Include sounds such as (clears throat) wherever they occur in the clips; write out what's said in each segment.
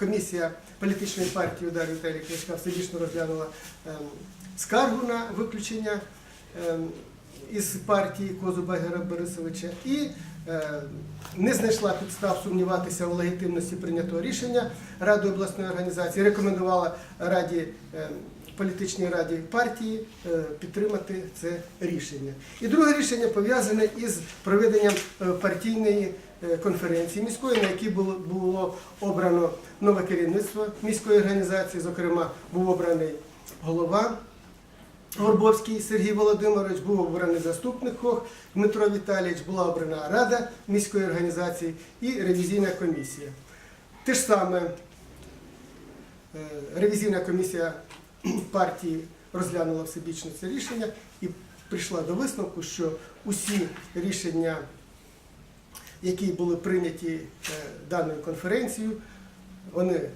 комісія політичної партії удар Віталія Кличка всебічно розглянула ем, скаргу на виключення. Ем, із партії Козу Багера Борисовича і е, не знайшла підстав сумніватися у легітимності прийнятого рішення Ради обласної організації, рекомендувала Раді ем, політичній раді партії е, підтримати це рішення. І друге рішення пов'язане із проведенням е, партійної е, конференції міської, на якій було, було обрано нове керівництво міської організації. Зокрема, був обраний голова Горбовський Сергій Володимирович, був обраний заступник Хох Дмитро Віталійович, була обрана рада міської організації і ревізійна комісія. Те ж саме е, ревізійна комісія (clears throat) партії розглянула всебічно це рішення і прийшла до висновку, що усі рішення, які були прийняті е, даною конференцією, вони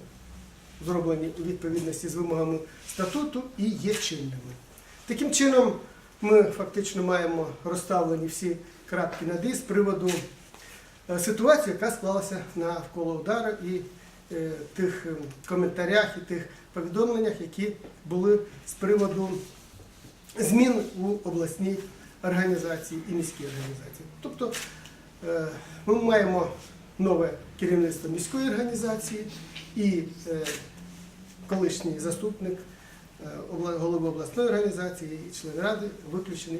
зроблені у відповідності з вимогами статуту і є чинними. Таким чином, ми фактично маємо розставлені всі крапки над «і» з приводу е, ситуації, яка склалася навколо удара і е, тих е, коментарях і тих повідомленнях, які були з приводу змін у обласній організації і міській організації. Тобто ми маємо нове керівництво міської організації і колишній заступник голови обласної організації і член ради виключені